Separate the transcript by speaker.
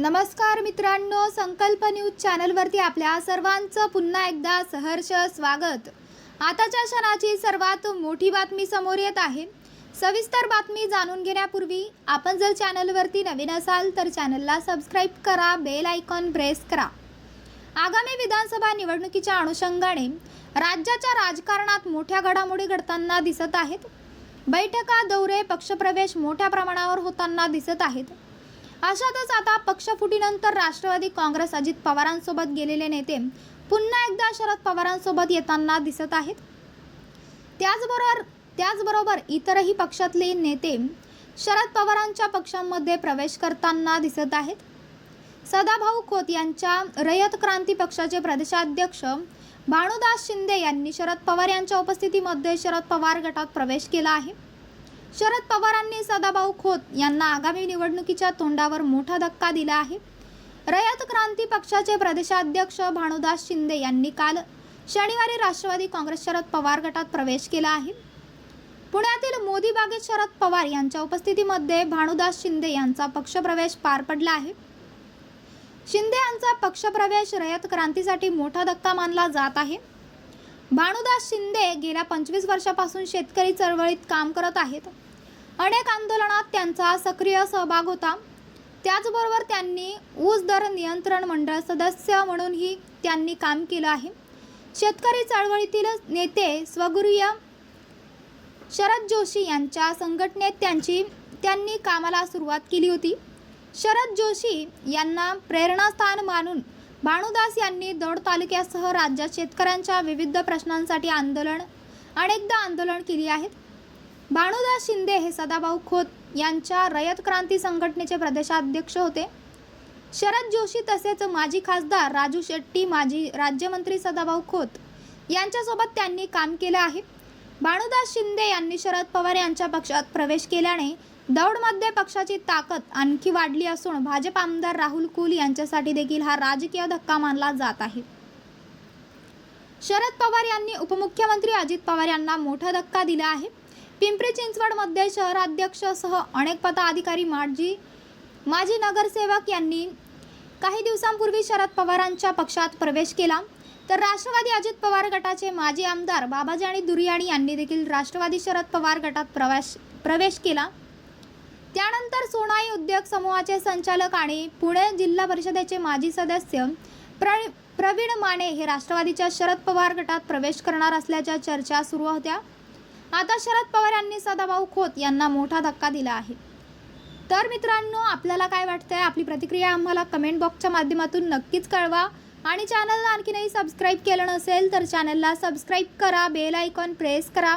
Speaker 1: नमस्कार मित्रांनो संकल्प न्यूज चॅनलवरती आपल्या सर्वांचं पुन्हा एकदा सहर्ष स्वागत. आताच्या क्षणाची सर्वात मोठी बातमी समोर येत आहे. सविस्तर बातमी जाणून घेण्यापूर्वी आपण जर चॅनलवरती नवीन असाल तर चॅनलला सबस्क्राईब करा बेल आयकॉन प्रेस करा. आगामी विधानसभा निवडणुकीच्या अनुषंगाने राज्याच्या राजकारणात मोठ्या घडामोडी घडताना दिसत आहेत. बैठका दौरे पक्षप्रवेश मोठ्या प्रमाणावर होताना दिसत आहेत. अशातच आता पक्षफुटीनंतर राष्ट्रवादी काँग्रेस अजित पवारांसोबत गेलेले नेते पुन्हा एकदा शरद पवारांसोबत येताना दिसत आहेत. त्याचबरोबर त्याचबरोबर इतरही पक्षातले नेते शरद पवारांच्या पक्षांमध्ये प्रवेश करताना दिसत आहेत. सदाभाऊ खोत यांच्या रयत क्रांती पक्षाचे प्रदेशाध्यक्ष भानुदास शिंदे यांनी शरद पवार यांच्या उपस्थितीमध्ये शरद पवार गटात प्रवेश केला आहे. शरद पवारांनी सदाभाऊ खोत यांना आगामी निवडणुकीच्या तोंडावर मोठा धक्का दिला आहे. रयत क्रांती पक्षाचे प्रदेशाध्यक्ष भानुदास शिंदे यांनी काल शनिवारी राष्ट्रवादी काँग्रेस शरद पवार गटात प्रवेश केला आहे. पुण्यातील मोदी बागेत शरद पवार यांच्या उपस्थितीमध्ये भानुदास शिंदे यांचा पक्षप्रवेश पार पडला आहे. शिंदे यांचा पक्षप्रवेश रयत क्रांतीसाठी मोठा धक्का मानला जात आहे. भानुदास शिंदे गेल्या पंचवीस वर्षापासून शेतकरी चळवळीत काम करत आहेत. अनेक आंदोलनात त्यांचा सक्रिय सहभाग होता. त्याचबरोबर त्यांनी ऊस दर नियंत्रण मंडळ सदस्य म्हणूनही त्यांनी काम केलं आहे. शेतकरी चळवळीतील नेते स्वगुरीय शरद जोशी यांच्या संघटनेत त्यांची त्यांनी कामाला सुरुवात केली होती. शरद जोशी यांना प्रेरणास्थान मानून भानुदास यांनी दौड तालुक्यासह राज्यात शेतकऱ्यांच्या विविध प्रश्नांसाठी आंदोलन अनेकदा आंदोलन केली आहेत. भानुदास शिंदे हे सदाभाऊ खोत यांच्या रयत क्रांती संघटनेचे प्रदेशाध्यक्ष होते. शरद जोशी तसेच माजी खासदार राजू शेट्टी माजी राज्यमंत्री सदाभाऊ खोत यांच्यासोबत त्यांनी काम केलं आहे. भानुदास शिंदे यांनी शरद पवार यांच्या पक्षात प्रवेश केल्याने दौडमध्ये पक्षाची ताकद आणखी वाढली असून भाजप आमदार राहुल कुल यांच्यासाठी देखील हा राजकीय धक्का मानला जात आहे. शरद पवार यांनी उपमुख्यमंत्री अजित पवार यांना मोठा धक्का दिला आहे. पिंपरी चिंचवडमध्ये शहराध्यक्षसह अनेक पदाधिकारी माजी माजी नगरसेवक यांनी काही दिवसांपूर्वी शरद पवारांच्या पक्षात प्रवेश केला. तर राष्ट्रवादी अजित पवार गटाचे माजी आमदार बाबाजी आणि दुरियाणी यांनी देखील राष्ट्रवादी शरद पवार गटात प्रवेश प्रवेश केला. त्यानंतर सोनाई उद्योग समूहाचे संचालक आणि पुणे जिल्हा परिषदेचे माजी सदस्य प्र प्रवीण माने हे राष्ट्रवादीच्या शरद पवार गटात प्रवेश करणार असल्याच्या चर्चा सुरू होत्या. आता शरद पवार यांनी सदाभाऊ खोत यांना मोठा धक्का दिला आहे. तर मित्रांनो आपल्याला काय वाटतंय? आपली प्रतिक्रिया आम्हाला कमेंट बॉक्सच्या माध्यमातून नक्कीच कळवा. आणि चॅनलला आणखीनही सबस्क्राईब केलं नसेल तर चॅनलला सबस्क्राईब करा बेल आयकॉन प्रेस करा.